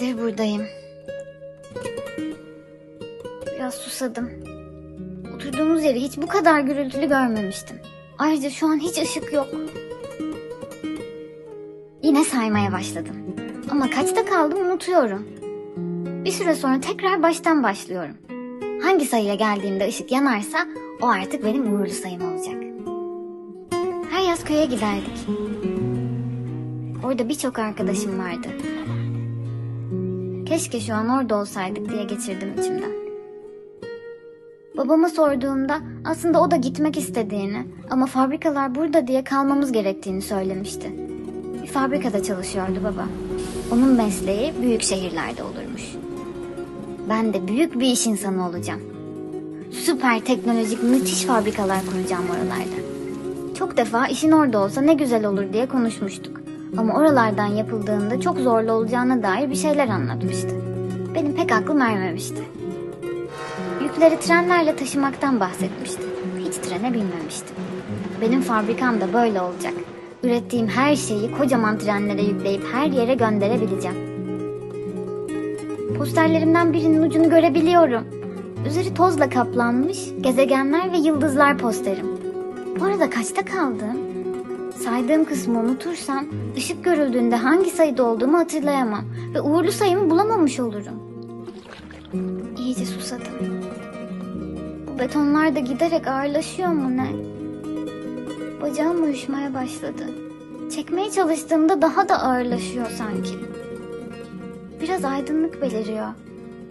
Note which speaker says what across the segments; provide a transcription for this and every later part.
Speaker 1: buradayım. Biraz susadım. Oturduğumuz yeri hiç bu kadar gürültülü görmemiştim. Ayrıca şu an hiç ışık yok. Yine saymaya başladım. Ama kaçta kaldım unutuyorum. Bir süre sonra tekrar baştan başlıyorum. Hangi sayıya geldiğimde ışık yanarsa o artık benim uğurlu sayım olacak. Her yaz köye giderdik. Orada birçok arkadaşım vardı. Keşke şu an orada olsaydık diye geçirdim içimden. Babama sorduğumda aslında o da gitmek istediğini ama fabrikalar burada diye kalmamız gerektiğini söylemişti. Bir fabrikada çalışıyordu baba. Onun mesleği büyük şehirlerde olurmuş. Ben de büyük bir iş insanı olacağım. Süper teknolojik müthiş fabrikalar kuracağım oralarda. Çok defa işin orada olsa ne güzel olur diye konuşmuştuk. Ama oralardan yapıldığında çok zorlu olacağına dair bir şeyler anlatmıştı. Benim pek aklım ermemişti. Yükleri trenlerle taşımaktan bahsetmişti. Hiç trene binmemiştim. Benim fabrikam da böyle olacak. Ürettiğim her şeyi kocaman trenlere yükleyip her yere gönderebileceğim. Posterlerimden birinin ucunu görebiliyorum. Üzeri tozla kaplanmış gezegenler ve yıldızlar posterim. Bu arada kaçta kaldım? Saydığım kısmı unutursam ışık görüldüğünde hangi sayıda olduğumu hatırlayamam ve uğurlu sayımı bulamamış olurum. İyice susadım. Bu betonlar da giderek ağırlaşıyor mu ne? Bacağım uyuşmaya başladı. Çekmeye çalıştığımda daha da ağırlaşıyor sanki. Biraz aydınlık beliriyor.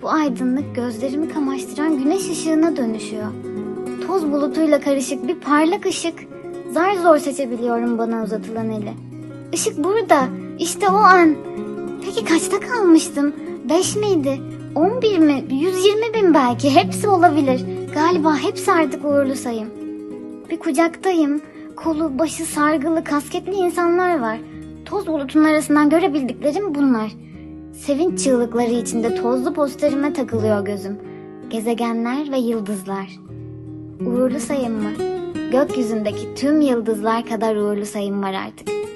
Speaker 1: Bu aydınlık gözlerimi kamaştıran güneş ışığına dönüşüyor. Toz bulutuyla karışık bir parlak ışık. Zar zor seçebiliyorum bana uzatılan eli. Işık burada. İşte o an. Peki kaçta kalmıştım? Beş miydi? On bir mi? Yüz yirmi bin belki. Hepsi olabilir. Galiba hepsi artık uğurlu sayım. Bir kucaktayım. Kolu, başı sargılı, kasketli insanlar var. Toz bulutunun arasından görebildiklerim bunlar. Sevinç çığlıkları içinde tozlu posterime takılıyor gözüm. Gezegenler ve yıldızlar. Uğurlu sayım mı? Gökyüzündeki tüm yıldızlar kadar uğurlu sayım var artık.